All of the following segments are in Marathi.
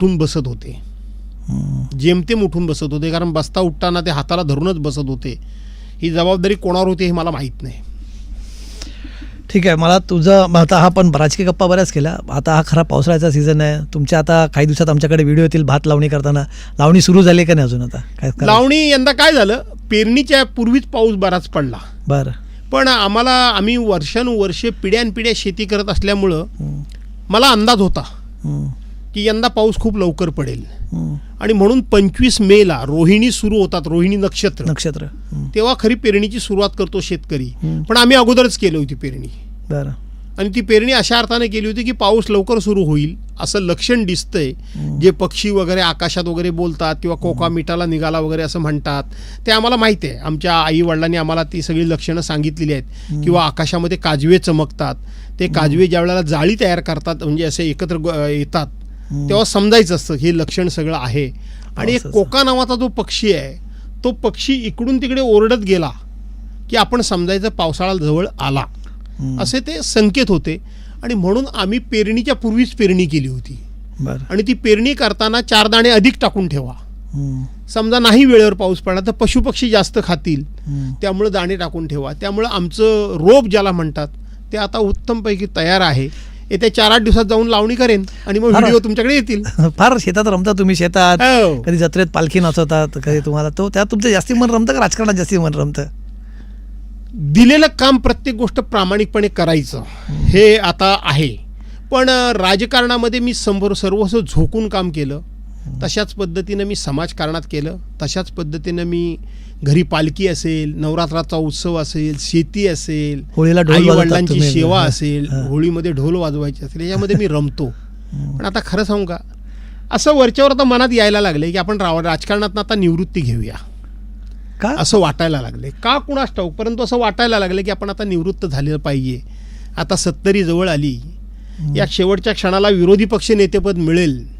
उठून बसत होते. जेमतेम उठून बसत होते कारण बसता उठताना ते हाताला धरूनच बसत होते. ही जबाबदारी कोणावर होती हे मला माहीत नाही. ठीक आहे मला तुझं आता हा पण राजकीय गप्पा बऱ्याच केल्या. आता हा खरा पावसाळ्याचा सीझन आहे. तुमच्या आता काही दिवसात आमच्याकडे व्हिडिओ येतील भात लावणी करताना. लावणी सुरू झाली का नाही अजून आता? काय? लावणी यंदा काय झालं? पेरणीच्या पूर्वीच पाऊस बराच पडला. बरं. पण आम्हाला आम्ही वर्षानुवर्षे पिढ्यानपिढ्या शेती करत असल्यामुळं मला अंदाज होता. की यंदा पाऊस खूप लवकर पडेल. आणि म्हणून पंचवीस मेला रोहिणी सुरू होतात रोहिणी नक्षत्र. नक्षत्र. तेव्हा खरी पेरणीची सुरुवात करतो शेतकरी. पण आम्ही अगोदरच केली होती पेरणी. बरं. आणि ती पेरणी अशा अर्थाने केली होती की पाऊस लवकर सुरू होईल असं लक्षण दिसतंय. जे पक्षी वगैरे आकाशात वगैरे बोलतात किंवा कोका मिठाला निघाला वगैरे असं म्हणतात ते आम्हाला माहिती आहे. आमच्या आई वडिलांनी आम्हाला ती सगळी लक्षणं सांगितलेली आहेत. किंवा आकाशामध्ये काजवे चमकतात. ते काजवे ज्या वेळेला जाळी तयार करतात म्हणजे असे एकत्र येतात तेव्हा समजायचं असतं हे लक्षण सगळं आहे. आणि एक. कोका नावाचा जो पक्षी आहे तो पक्षी इकडून तिकडे ओरडत गेला की आपण समजायचं पावसाळा जवळ आला. असे ते संकेत होते. आणि म्हणून आम्ही पेरणीच्या पूर्वीच पेरणी केली होती. बरं. आणि ती पेरणी करताना चार दाणे अधिक टाकून ठेवा. समजा नाही वेळेवर पाऊस पडला तर पशुपक्षी जास्त खातील. त्यामुळे दाणे टाकून ठेवा. त्यामुळं आमचं रोप ज्याला म्हणतात ते आता उत्तमपैकी तयार आहे. येत्या चार आठ दिवसात जाऊन लावणी करेन आणि मग. व्हिडिओ तुमच्याकडे येतील. फार शेतात रमता तुम्ही शेतात. हो. कधी जत्रेत पालखी नाचवतात कधी तुम्हाला तो त्यात तुमचं जास्ती मन रमतं का राजकारणात जास्ती मन रमतं? दिलेलं काम प्रत्येक गोष्ट प्रामाणिकपणे करायचं. हे आता आहे. पण अ, राजकारणामध्ये मी संभर सर्वस्व झोकून काम केलं. तशाच पद्धतीनं मी समाजकारणात केलं. तशाच पद्धतीनं मी घरी पालखी असेल नवरात्राचा उत्सव असेल शेती असेल होळीला आई वडिलांची. सेवा. असेल. होळीमध्ये ढोल वाजवायचे असेल याच्यामध्ये मी रमतो. पण आता खरं सांगू का? असं वरच्यावर आता मनात यायला लागले की आपण राव राजकारणात आता निवृत्ती घेऊया. का? असं वाटायला लागले का कुणास ठाऊक? परंतु असं वाटायला लागले की आपण आता निवृत्त झालेलं पाहिजे. आता सत्तरी जवळ आली. या शेवटच्या क्षणाला विरोधी पक्ष नेतेपद मिळेल.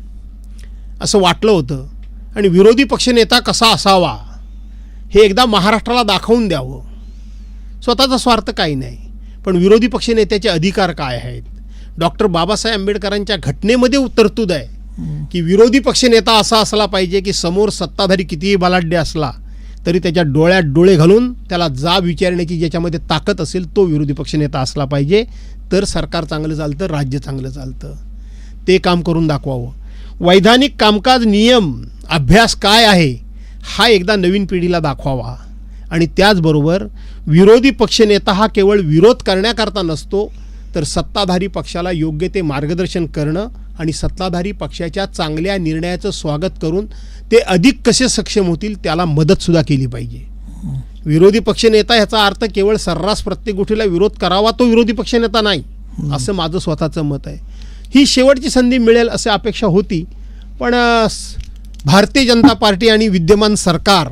असं वाटलं होतं. आणि विरोधी पक्षनेता कसा असावा हे एकदा महाराष्ट्राला दाखवून द्यावं. स्वतःचा स्वार्थ काही नाही. पण विरोधी पक्षनेत्याचे अधिकार काय आहेत? डॉक्टर बाबासाहेब आंबेडकरांच्या घटनेमध्ये तरतूद आहे की विरोधी पक्षनेता असा असला पाहिजे की समोर सत्ताधारी कितीही बलाढ्य असला तरी त्याच्या डोळ्यात डोळे घालून त्याला जाब विचारण्याची ज्याच्यामध्ये ताकद असेल तो विरोधी पक्षनेता असला पाहिजे. तर सरकार चांगलं चालतं राज्य चांगलं चालतं. ते काम करून दाखवावं. वैधानिक कामकाज नियम अभ्यास काय आहे हा एकदा नवीन पिढीला दाखवावा. आणि त्याचबरोबर विरोधी पक्षनेता हा केवळ विरोध करण्याकरता नसतो तर सत्ताधारी पक्षाला योग्य ते मार्गदर्शन करणं आणि सत्ताधारी पक्षाच्या चांगल्या निर्णयाचं स्वागत करून ते अधिक कसे सक्षम होतील त्याला मदतसुद्धा केली पाहिजे. विरोधी पक्षनेता ह्याचा अर्थ केवळ सर्रास प्रत्येक गोष्टीला विरोध करावा तो विरोधी पक्षनेता नाही असं माझं स्वतःचं मत आहे. ही शेवटची संधी मिळेल अशी अपेक्षा होती. पण भारतीय जनता पार्टी आणि विद्यमान सरकार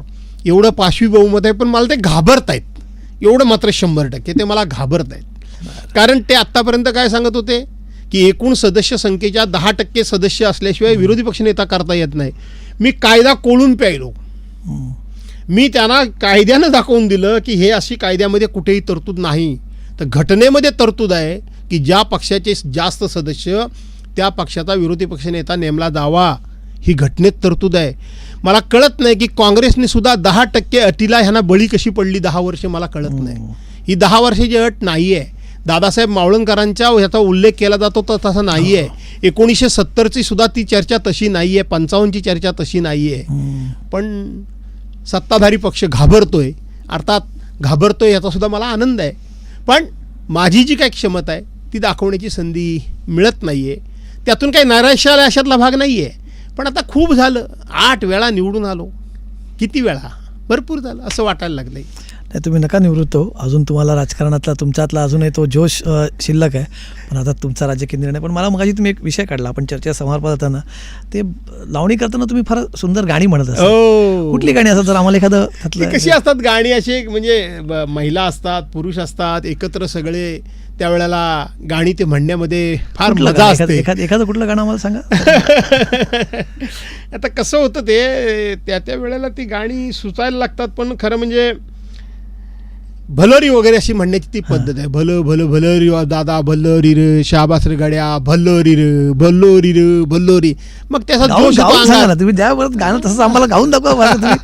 एवढं पाशवी बहुमत आहे पण मला ते घाबरत आहेत एवढं मात्र शंभर टक्के ते मला घाबरत आहेत कारण ते आत्तापर्यंत काय सांगत होते? की एकूण सदस्य संख्येच्या दहा टक्के सदस्य असल्याशिवाय विरोधी पक्षनेता करता येत नाही. मी कायदा कोळून प्यायलो. मी त्यांना कायद्यानं दाखवून दिलं की हे अशी कायद्यामध्ये कुठेही तरतूद नाही. तर घटनेमध्ये तरतूद आहे. की ज्या पक्षाचे जास्त सदस्य त्या पक्षाचा विरोधी पक्षनेता नेमला जावा. ही घटनेत तरतूद आहे. मला कळत नाही की काँग्रेसने सुद्धा दहा टक्के अटीला ह्यांना बळी कशी पडली दहा वर्षे मला कळत नाही. ही दहा वर्षाची अट नाही आहे दादासाहेब मावळणकरांच्या ह्याचा उल्लेख केला जातो तर तसा नाही आहे एकोणीसशे सत्तरची सुद्धा ती चर्चा तशी नाही आहे पंचावन्नची चर्चा तशी नाही आहे पण सत्ताधारी पक्ष घाबरतोय. अर्थात घाबरतोय याचा सुद्धा मला आनंद आहे. पण माझी जी काही क्षमता आहे ती दाखवण्याची संधी मिळत नाही आहे त्यातून काही नैराश्याला अशातला भाग नाही आहे पण आता खूप झालं. आठ वेळा निवडून आलो. किती वेळा? भरपूर झालं असं वाटायला लागलं आहे नाही तुम्ही नका निवृत्त हो अजून तुम्हाला राजकारणातला तुमच्यातला अजूनही तो जोश शिल्लक आहे. पण आता तुमचा राजकीय निर्णय पण मला मगाशी तुम्ही एक विषय काढला आपण चर्चा समारंभात होताना. ते लावणी करताना तुम्ही फार सुंदर गाणी म्हणत असता हो. कुठली गाणी असतात जर आम्हाला एखादं कशी असतात गाणी? अशी म्हणजे महिला असतात पुरुष असतात एकत्र सगळे त्यावेळेला गाणी ते म्हणण्यामध्ये फार मजा? असते. एखादं एखादं कुठलं गाणं आम्हाला सांगा? आता कसं होतं ते त्या त्या वेळेला ती गाणी सुचायला लागतात पण खरं म्हणजे भलरी वगैरे अशी म्हणण्याची ती पद्धत आहे. भलं भलं भलरी दादा भल्लरी र शाबास रे गाड्या भल्लोरी र भल्लोरी र भल्लोरी मग त्याचा गाऊन जोश येतो गाऊन सांगा ना अंगात. तुम्ही. ज्या परत गाणं तसंच आम्हाला गाऊन दाखवा बरं तुम्ही.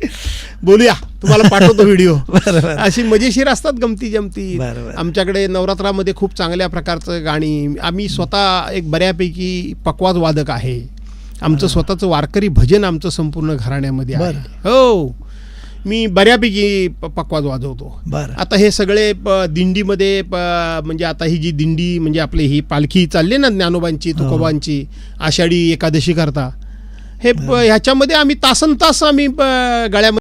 बोलूया. तुम्हाला पाठवतो व्हिडिओ. बरं बरं. अशी मजेशीर असतात गमती जमती. बरं, बरं. आमच्याकडे नवरात्रामध्ये खूप चांगल्या प्रकारचं गाणी. आम्ही स्वतः एक बऱ्यापैकी पक्वाद वादक आहे. आमचं स्वतःचं वारकरी भजन आमचं संपूर्ण घराण्यामध्ये आहे. हो. मी बऱ्यापैकी प- पक्वाद वाजवतो. बरं. आता हे सगळे दिंडीमध्ये प- म्हणजे आता ही जी दिंडी म्हणजे आपली ही पालखी चालली ना ज्ञानोबांची तुकोबांची आषाढी एकादशी करता हे प- ह्याच्यामध्ये आम्ही तासन तास आम्ही प- गळ्यामध्ये